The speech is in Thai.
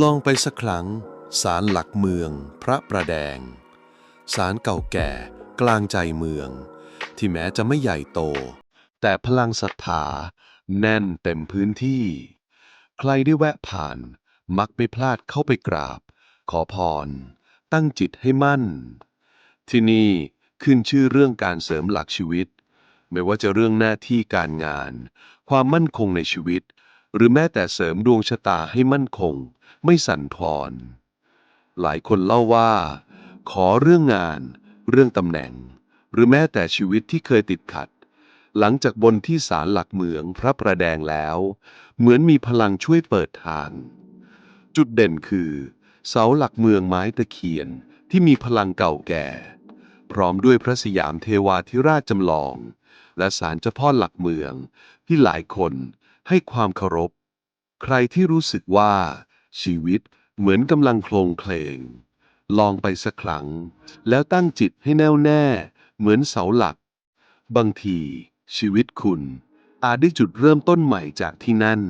ลองไปสักครั้งศาลหลักเมือง พระประแดงศาลเก่าแก่กลางใจเมือง ที่แม้จะไม่ใหญ่โต แต่พลังศรัทธาแน่นเต็มพื้นที่ ใครได้แวะผ่าน มักไม่พลาดเข้าไปกราบ ขอพร ตั้งจิตให้มั่น ที่นี่ขึ้นชื่อเรื่องการเสริมหลักชีวิต ไม่ว่าจะเรื่องหน้าที่การงาน ความมั่นคงในชีวิต หรือแม้แต่เสริมดวงชะตาให้มั่นคง ไม่สั่นคลอน หลายคนเล่าว่า ขอเรื่องงาน เรื่องตำแหน่ง หรือแม้แต่ชีวิตที่เคยติดขัด หลังจากบนที่ศาลหลักเมืองพระประแดงแล้ว เหมือนมีพลังช่วยเปิดทาง จุดเด่นคือ เสาหลักเมืองไม้ตะเคียนที่มีพลังเก่าแก่ พร้อมด้วยพระสยามเทวาธิราชจำลอง และศาลเจ้าพ่อหลักเมืองที่หลายคน ให้ความเคารพ ใครที่รู้สึกว่า ชีวิตเหมือนกำลังโคลงเคลง ลองไปสักครั้ง แล้วตั้งจิตให้แน่วแน่ เหมือนเสาหลัก บางที ชีวิตคุณ อาจได้จุดเริ่มต้นใหม่จากที่นั่น